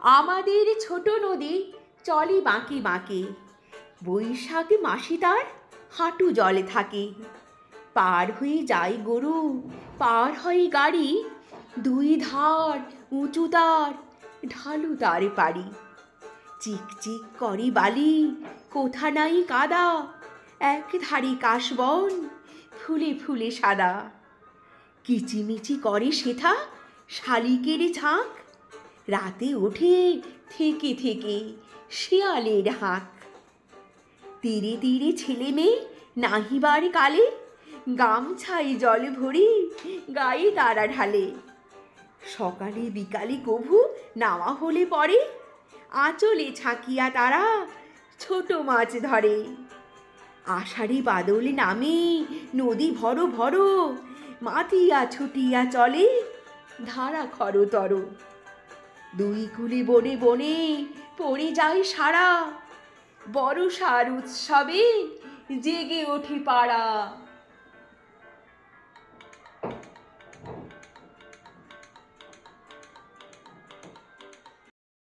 আমাদের ছোট নদী, চলে বাঁকে বাঁকে। বৈশাখ মাসি তার হাঁটু জলে থাকে। পার হয়ে যায় গরু, পার হয় গাড়ি, দুই ধার উঁচু তার ঢালু তার পারি চিকচিক করে বালি, কোথা নাই কাদা এক ধারে কাশবন, ফুলে ফুলে সাদা। কিচিমিচি করে সেথা শালিকের ঝাঁক রাতে ওঠে থেকে থেকে শিয়ালের হাঁক তীরে তীরে ছেলে মেয়ে নাহিবার কালে গামছাই জল ভরি গায়ে তারা ঢালে। সকালে বিকালে কভু নাওয়া হলে পরে আঁচলে ছাকিয়া তারা ছোট মাছ ধরে। আষাঢ়ে বাদলে নামে নদী ভরো ভরো মাতিয়া ছুটিয়া চলে ধারা খরতর দুই কুলি বনে বনি পড়ে যায় সারা। বড় সার উৎসবে জেগে ওঠে পাড়া।